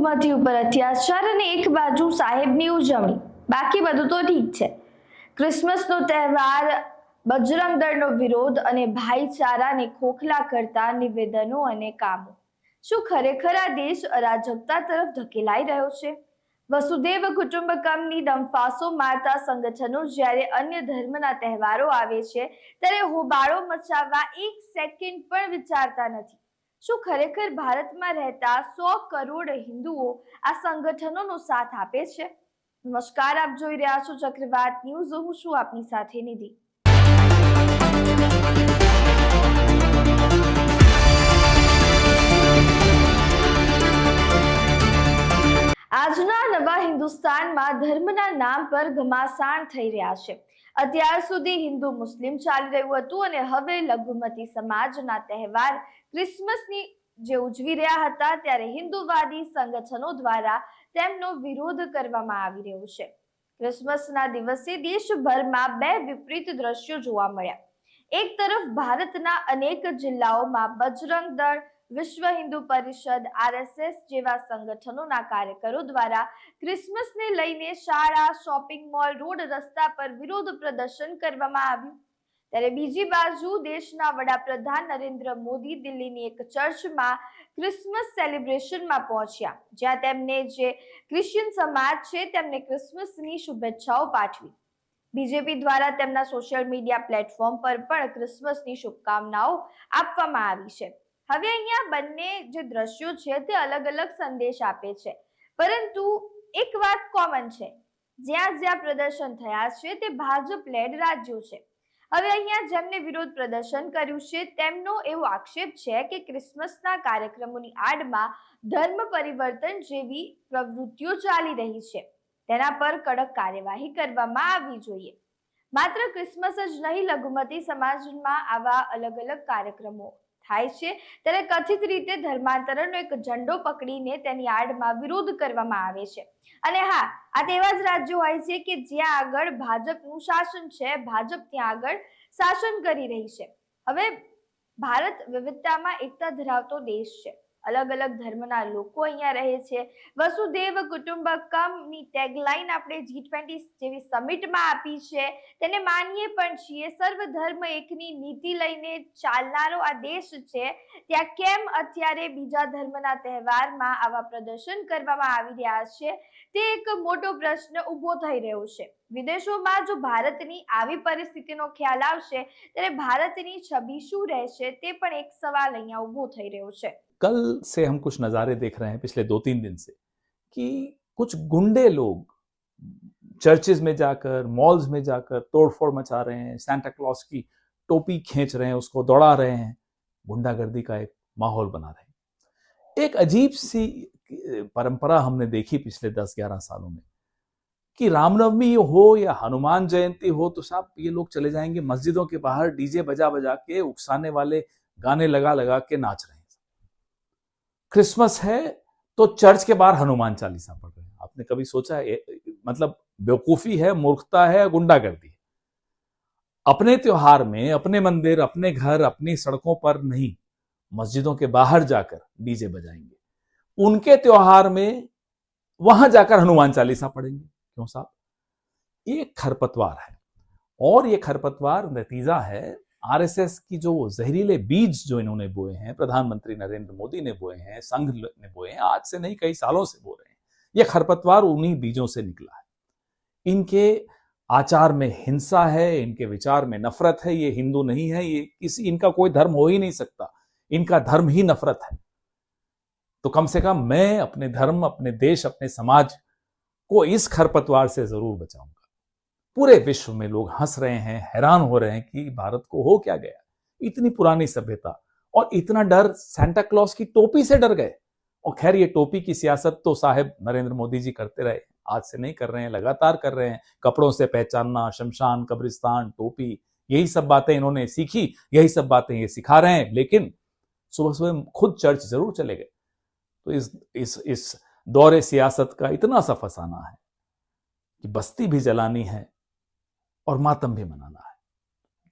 લઘુમતી ઉપર અત્યાચાર અને એક બાજુ સાહેબની ઉજવણી. બાકી બધું તો ઠીક છે. ક્રિસમસનો તહેવાર બજરંગ દળનો વિરોધ અને ભાઈચારાને ખોખલા કરતા નિવેદનો અને કામો. શું ખરેખર આ દેશ અરાજકતા તરફ ધકેલાઈ રહ્યો છે? વસુદેવ કુટુંબકમની ડંફાસો મારતા સંગઠનો જ્યારે અન્ય ધર્મના તહેવારો આવે છે, ત્યારે હોબાળો મચાવવા એક સેકન્ડ પણ વિચારતા નથી. શું ખરેખર ભારતમાં રહેતા સો કરોડ હિન્દુઓ આ સંગઠનોનો સાથ આપે છે? નમસ્કાર, આપ જોઈ રહ્યા છો ચક્રવાત ન્યૂઝ. હું છું આપની સાથે નિધિ. આજના નવા હિન્દુસ્તાનમાં ધર્મના નામ પર ઘમાસાણ થઈ રહ્યા છે. અત્યાર સુધી હિન્દુ મુસ્લિમ ચાલી રહ્યું હતું અને હવે લઘુમતી સમાજના તહેવાર ક્રિસમસની જે ઉજવી રહ્યા હતા ત્યારે હિન્દુવાદી સંગઠનો દ્વારા તેમનો વિરોધ કરવામાં આવી રહ્યો છે. ક્રિસમસના દિવસે દેશભરમાં બે વિપરીત દ્રશ્યો જોવા મળ્યા. એક તરફ ભારતના અનેક જિલ્લાઓમાં બજરંગ દળ, વિશ્વ હિન્દુ પરિષદ, આરએસએસ જેવા સંગઠનોના કાર્યકરો દ્વારા ક્રિસમસને લઈને શાળા, શોપિંગ મોલ, રોડ રસ્તા પર વિરોધ પ્રદર્શન કરવામાં આવ્યું. ત્યારે બીજી બાજુ દેશના વડાપ્રધાન નરેન્દ્ર મોદી દિલ્હીની એક ચર્ચમાં ક્રિસમસ સેલિબ્રેશનમાં પહોંચ્યા, જ્યાં તેમને જે ક્રિશ્ચિયન સમાજ છે તેમને ક્રિસમસની શુભેચ્છાઓ પાઠવી. બીજેપી દ્વારા તેમના સોશિયલ મીડિયા પ્લેટફોર્મ પર પણ ક્રિસમસની શુભકામનાઓ આપવામાં આવી છે. હવે અહીંયા બંને જે દ્રશ્યો છે તે અલગ અલગ સંદેશ આપે છે. પરંતુ એક વાત કોમન છે. જ્યાં જ્યાં પ્રદર્શન થયા છે તે ભાજપ લેડ રાજ્યો છે. હવે અહીંયા જેમને વિરોધ પ્રદર્શન કર્યું છે, તેમનો એવો આક્ષેપ છે કે ક્રિસમસના કાર્યક્રમોની આડમાં ધર્મ પરિવર્તન જેવી પ્રવૃત્તિઓ ચાલી રહી છે. તેના પર કડક કાર્યવાહી કરવામાં આવવી જોઈએ. માત્ર ક્રિસમસ જ નહીં, લઘુમતી સમાજમાં આવા અલગ અલગ કાર્યક્રમો થાય છે. ત્યારે કથિત રીતે ધર્માંતરણનો એક ઝંડો પકડીને તેની આડમાં વિરોધ કરવામાં આવે છે. અને હા, આ તેવા જ રાજ્યો હોય છે કે જ્યાં આગળ ભાજપનું શાસન છે, ભાજપ ત્યાં આગળ શાસન કરી રહી છે. હવે ભારત વિવિધતામાં એકતા ધરાવતો દેશ છે. અલગ અલગ ધર્મના લોકો અહીંયા રહે છે. વસુદેવ કુટુંબકમની ટેગલાઈન આપણે જી ટ્વેન્ટી જેવી સમિટમાં આપી છે. તેને માનીએ પણ છીએ, સર્વ ધર્મ એકની નીતિ લઈને ચાલનારો આ દેશ છે. ત્યાં કેમ અત્યારે બીજા ધર્મના તહેવારમાં આવા પ્રદર્શન કરવામાં આવી રહ્યા છે? તે એક મોટો પ્રશ્ન ઊભો થઈ રહ્યો છે. વિદેશોમાં જો ભારતની આવી પરિસ્થિતિનો ખ્યાલ આવશે ત્યારે ભારતની છબી શું રહેશે તે પણ એક સવાલ અહીંયા ઊભો થઈ રહ્યો છે कल से हम कुछ नज़ारे देख रहे हैं पिछले दो तीन दिन से कि कुछ गुंडे लोग चर्चेज में जाकर मॉल्स में जाकर तोड़फोड़ मचा रहे हैं सैंटा क्लॉस की टोपी खींच रहे हैं उसको दौड़ा रहे हैं गुंडागर्दी का एक माहौल बना रहे हैं एक अजीब सी परंपरा हमने देखी पिछले दस ग्यारह सालों में कि रामनवमी हो या हनुमान जयंती हो तो साहब ये लोग चले जाएँगे मस्जिदों के बाहर, डीजे बजा बजा के उकसाने वाले गाने लगा लगा के नाच रहे हैं। क्रिसमस है तो चर्च के बाहर हनुमान चालीसा पढ़ रहे हैं। आपने कभी सोचा है? मतलब बेवकूफ़ी है, मूर्खता है, गुंडागर्दी है? अपने त्योहार में, अपने मंदिर, अपने घर, अपनी सड़कों पर नहीं, मस्जिदों के बाहर जाकर डीजे बजाएँगे। उनके त्योहार में वहाँ जाकर हनुमान चालीसा पढ़ेंगे। क्यों साहब ये खरपतवार है और ये खरपतवार नतीजा है आरएसएस की जो जहरीले बीज जो इन्होंने बोए हैं, प्रधानमंत्री नरेंद्र मोदी ने बोए हैं, संघ ने बोए हैं, आज से नहीं, कई सालों से बो रहे हैं। ये खरपतवार उन्हीं बीजों से निकला है। इनके आचार में हिंसा है, इनके विचार में नफरत है, ये हिंदू नहीं है, ये किसी, इनका कोई धर्म हो ही नहीं सकता। इनका धर्म ही नफरत है। तो कम से कम मैं अपने धर्म, अपने देश, अपने समाज को इस खरपतवार से ज़रूर बचाऊँगा। पूरे विश्व में लोग हंस रहे हैं, हैरान हो रहे हैं कि भारत को हो क्या गया? इतनी पुरानी सभ्यता और इतना डर सेंटा क्लॉस की टोपी से डर गए। और खैर, ये टोपी की सियासत तो साहेब नरेंद्र मोदी जी करते रहे। आज से नहीं कर रहे हैं, लगातार कर रहे हैं। कपड़ों से पहचानना, शमशान, कब्रिस्तान, टोपी, यही सब बातें इन्होंने सीखी, यही सब बातें ये सिखा रहे हैं। लेकिन सुबह सुबह खुद चर्च ज़रूर चले गए। तो इस इस इस दौरे सियासत का इतना सा फसाना है कि बस्ती भी जलानी है और मातम भी मनाना है।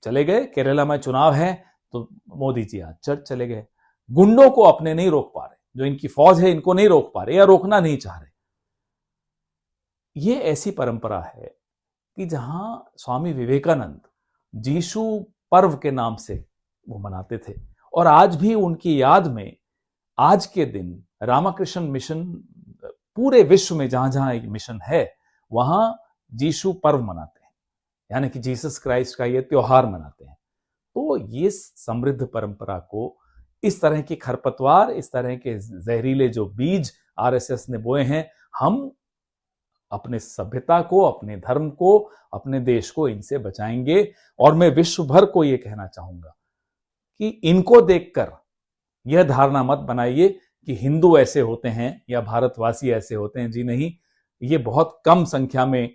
चले गए, केरला में चुनाव है तो मोदी जी आज चर्च चले गए। गुंडों को अपने नहीं रोक पा रहे, जो इनकी फौज है, इनको नहीं रोक पा रहे या रोकना नहीं चाह रहे। ये ऐसी परंपरा है कि जहाँ स्वामी विवेकानंद जीशु पर्व के नाम से वो मनाते थे और आज भी उनकी याद में आज के दिन रामाकृष्ण मिशन पूरे विश्व में जहाँ जहाँ एक मिशन है, वहाँ जीशु पर्व मनाते हैं। यानी कि जीसस क्राइस्ट का ये त्योहार मनाते हैं। तो ये समृद्ध परंपरा को इस तरह की खरपतवार, इस तरह के जहरीले जो बीज आरएसएस ने बोए हैं, हम अपने सभ्यता को, अपने धर्म को, अपने देश को इनसे बचाएँगे। और मैं विश्व भर को ये कहना चाहूँगा कि इनको देखकर यह धारणा मत बनाइए कि हिंदू ऐसे होते हैं या भारतवासी ऐसे होते हैं जी नहीं ये बहुत कम संख्या में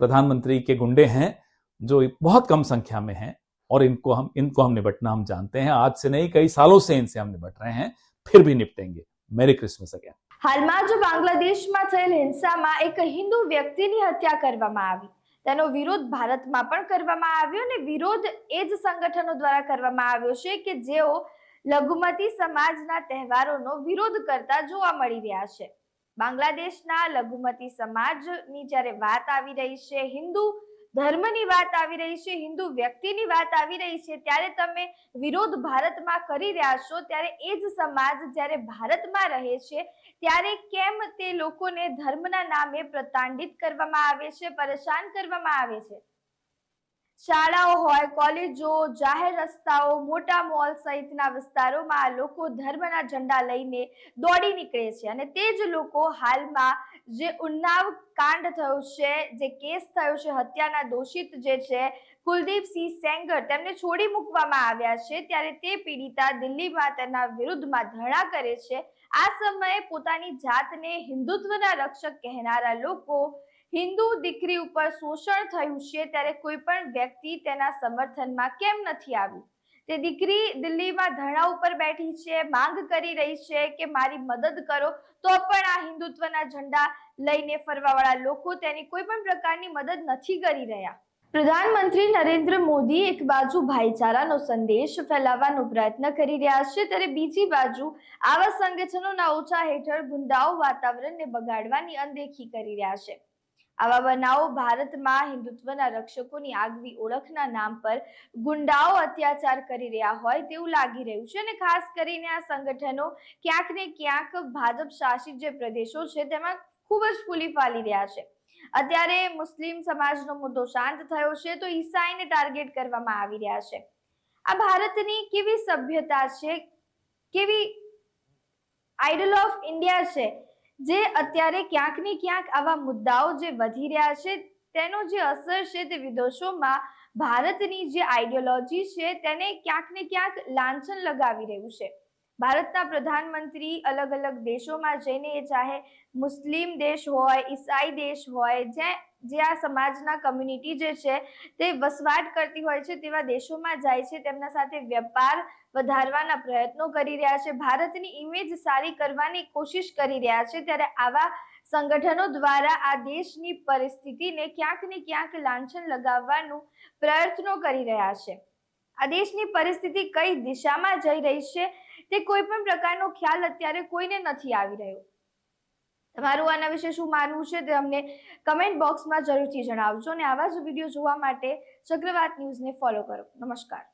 प्रधानमंत्री के गुंडे हैं जो बहुत कम संख्या में हैं और इनको हम इनको हम निपटना हम जानते हैं आज से नहीं कई सालों से इनसे हम निपट रहे हैं फिर भी निपटेंगे मेरी क्रिसमस अगेन હાલમાં જો બાંગ્લાદેશમાં થયેલ હિંસામાં એક હિન્દુ વ્યક્તિની હત્યા કરવામાં આવી તેનો વિરોધ ભારતમાં પણ કરવામાં આવ્યો અને વિરોધ એ જ સંગઠનો દ્વારા કરવામાં આવ્યો છે કે જેઓ લઘુમતી સમાજના તહેવારોનો વિરોધ કરતા જોવા મળી રહ્યા છે. બાંગ્લાદેશના લઘુમતી સમાજની જ્યારે વાત આવી રહી છે, હિન્દુ ધર્મની વાત આવી રહી છે, હિન્દુ વ્યક્તિની વાત આવી રહી છે, ત્યારે તમે વિરોધ ભારતમાં કરી રહ્યા છો, ત્યારે એ જ સમાજ જ્યારે ભારતમાં રહે છે, ત્યારે કેમ તે લોકોને ધર્મના નામે પ્રતાંડિત કરવામાં આવે છે, પરેશાન કરવામાં આવે છે? શાળાઓ હોય, કોલેજો, જાહેર રસ્તાઓ, મોટા મોલ સહિતના વિસ્તારોમાં લોકો ધર્મના ઝંડા લઈને દોડી નીકળે છે અને તે જ લોકો હાલમાં જે ઉન્નાવ કાંડ થયો છે, જે કેસ થયો છે, હત્યાના દોષિત જે છે કુલદીપસિંહ સેંગર તેમને છોડી મૂકવામાં આવ્યા છે ત્યારે તે પીડિતા દિલ્હીમાં તેના વિરુદ્ધમાં ધરણા કરે છે. આ સમયે પોતાની જાતને હિન્દુત્વના રક્ષક કહેનારા લોકો હિન્દુ દીકરી ઉપર શોષણ થયું છે ત્યારે કોઈ પણ વ્યક્તિ તેના સમર્થનમાં કેમ નથી આવ્યું તે દીકરી દિલ્હીમાં ધરણા ઉપર બેઠી છે, માંગ કરી રહી છે કે મારી મદદ કરો, તો પણ આ હિન્દુત્વના ઝંડા લઈને ફરવાવાળા લોકો તેની કોઈ પણ પ્રકારની મદદ નથી કરી રહ્યા. પ્રધાનમંત્રી નરેન્દ્ર મોદી એક બાજુ ભાઈચારાનો સંદેશ ફેલાવવાનો પ્રયત્ન કરી રહ્યા છે, ત્યારે બીજી બાજુ આવા સંગઠનોના ઓછા હેઠળ ગુંડાઓ વાતાવરણને બગાડવાની અનદેખી કરી રહ્યા છે. આવા બનાવો ભારતમાં હિન્દુત્વના રક્ષકોની આગવી ઓળખના નામ પર ગુંડાઓ અત્યાચાર કરી રહ્યા હોય તેવું લાગી રહ્યું છે અને ખાસ કરીને આ સંગઠનો ક્યાંક ને ક્યાંક ભાજપ શાસિત જે પ્રદેશો છે તેમાં ખૂબ જ ફૂલી ફાલી રહ્યા છે. અત્યારે મુસ્લિમ સમાજનો મુદ્દો શાંત થયો છે તો ઈસાઈને ટાર્ગેટ કરવામાં આવી રહ્યા છે. આ ભારતની કેવી સભ્યતા છે? કેવી આઈડલ ઓફ ઇન્ડિયા છે? જે અત્યારે ક્યાંક ને ક્યાંક આવા મુદ્દાઓ જે વધી રહ્યા છે, તેનો જે અસર છે તે વિદેશોમાં ભારતની જે આઈડિયોલોજી છે તેને ક્યાંક ને ક્યાંક લાંછન લગાવી રહ્યું છે. ભારતના પ્રધાનમંત્રી અલગ અલગ દેશોમાં જઈને ચાહે મુસ્લિમ દેશ હોય, ઈસાઈ દેશ હોય જે જે આ સમાજના કમ્યુનિટી જે છે, તે વસવાટ કરતી હોય છે તેવા દેશોમાં જાય છે, તેમના સાથે વેપાર વધારવાના પ્રયત્નો કરી રહ્યા છે, ભારતની ઇમેજ સારી કરવાની કોશિશ કરી રહ્યા છે, ત્યારે આવા સંગઠનો દ્વારા આ દેશની પરિસ્થિતિને ક્યાંક ને ક્યાંક લાંછન લગાવવાનું પ્રયત્નો કરી રહ્યા છે. આ દેશની પરિસ્થિતિ કઈ દિશામાં જઈ રહી છે, તે કોઈ પણ પ્રકારનો ખ્યાલ અત્યારે કોઈને નથી આવી રહ્યો. તમારું આના વિશે શું માનવું છે તે અમને કમેન્ટ બોક્સમાં જરૂરથી જણાવજો અને આવા જ વીડિયો જોવા માટે ચક્રવાત ન્યૂઝને ફોલો કરો. નમસ્કાર.